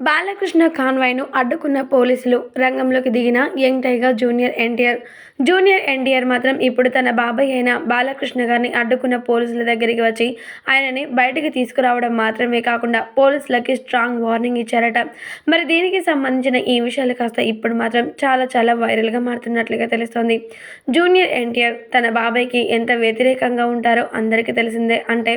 బాలకృష్ణ కాన్వాయ్ను అడ్డుకున్న పోలీసులు రంగంలోకి దిగిన young tiger junior NTR. Junior NTR మాత్రం ఇప్పుడు తన బాబాయ్ అయిన బాలకృష్ణ గారిని అడ్డుకున్న పోలీసుల దగ్గరికి వచ్చి ఆయనని బయటికి తీసుకురావడం మాత్రమే కాకుండా పోలీసులకి స్ట్రాంగ్ వార్నింగ్ ఇచ్చారట. మరి దీనికి సంబంధించిన ఈ విషయాలు కాస్త ఇప్పుడు మాత్రం చాలా చాలా వైరల్గా మారుతున్నట్లుగా తెలుస్తోంది. జూనియర్ ఎన్టీఆర్ తన బాబాయ్కి ఎంత వ్యతిరేకంగా ఉంటారో అందరికీ తెలిసిందే. అంటే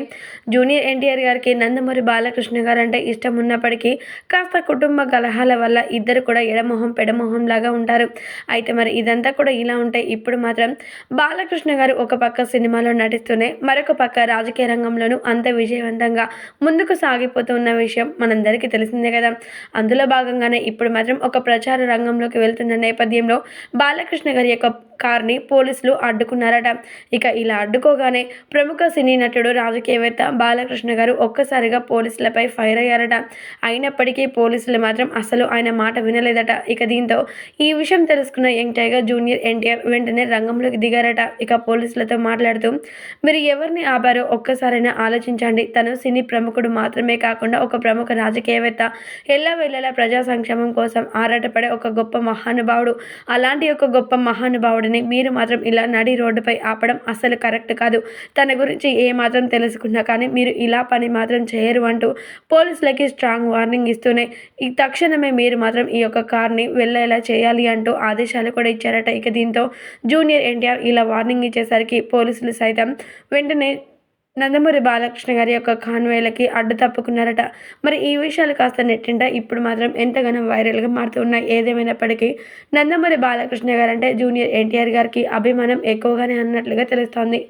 జూనియర్ ఎన్టీఆర్ గారికి నందమూరి బాలకృష్ణ గారు అంటే ఇష్టం ఉన్నప్పటికీ కాస్త కుటుంబ కలహాల వల్ల ఇద్దరు కూడా ఎడమొహం పెడమొహం లాగా ఉంటారు. అయితే మరి ఇదంతా కూడా ఇలా ఉంటే ఇప్పుడు మాత్రం బాలకృష్ణ గారు ఒక పక్క సినిమాలో నటిస్తూనే మరొక పక్క రాజకీయ రంగంలోనూ అంత విజయవంతంగా ముందుకు సాగిపోతున్న విషయం మనందరికీ తెలిసిందే కదా. అందులో భాగంగానే ఇప్పుడు మాత్రం ఒక ప్రచార రంగంలోకి వెళ్తున్న నేపథ్యంలో బాలకృష్ణ గారి యొక్క కార్ని పోలీసులు అడ్డుకున్నారట. ఇక ఇలా అడ్డుకోగానే ప్రముఖ సినీ నటుడు రాజకీయవేత్త బాలకృష్ణ గారు ఒక్కసారిగా పోలీసులపై ఫైర్ అయ్యారట. అయినప్పటికీ పోలీసులు మాత్రం అసలు ఆయన మాట వినలేదట. ఇక దీంతో ఈ విషయం తెలుసుకున్న యంగ్ టైగర్ జూనియర్ ఎన్టీఆర్ వెంటనే రంగంలోకి దిగారట. ఇక పోలీసులతో మాట్లాడుతూ మీరు ఎవరిని ఆపారో ఒక్కసారైనా ఆలోచించండి. తను సినీ ప్రముఖుడు మాత్రమే కాకుండా ఒక ప్రముఖ రాజకీయవేత్త. ఎల్లవేళలా ప్రజా సంక్షేమం కోసం ఆరాటపడే ఒక గొప్ప మహానుభావుడు. అలాంటి ఒక గొప్ప మహానుభావుడు మహానుభావుడిని మీరు మాత్రం ఇలా నడి రోడ్డుపై ఆపడం అస్సలు కరెక్ట్ కాదు. తన గురించి ఏ మాత్రం తెలుసుకున్నా కానీ మీరు ఇలా పని మాత్రం చేయరు అంటూ పోలీసులకి స్ట్రాంగ్ వార్నింగ్ ఇస్తూనే ఈ తక్షణమే మీరు మాత్రం ఈ యొక్క కార్ని వెళ్ళేలా చేయాలి అంటూ ఆదేశాలు కూడా ఇచ్చారట. ఇక దీంతో జూనియర్ ఎన్టీఆర్ ఇలా వార్నింగ్ ఇచ్చేసరికి పోలీసులు సైతం వెంటనే నందమూరి బాలకృష్ణ గారి యొక్క కాన్వేలకి అడ్డు తప్పుకున్నారట. మరి ఈ విషయాలు కాస్త నెట్టింట ఇప్పుడు మాత్రం ఎంతగానో వైరల్గా మారుతున్నాయి ఏదేమైనప్పటికీ నందమూరి బాలకృష్ణ గారు అంటే జూనియర్ ఎన్టీఆర్ గారికి అభిమానం ఎక్కువగానే అన్నట్లుగా తెలుస్తోంది.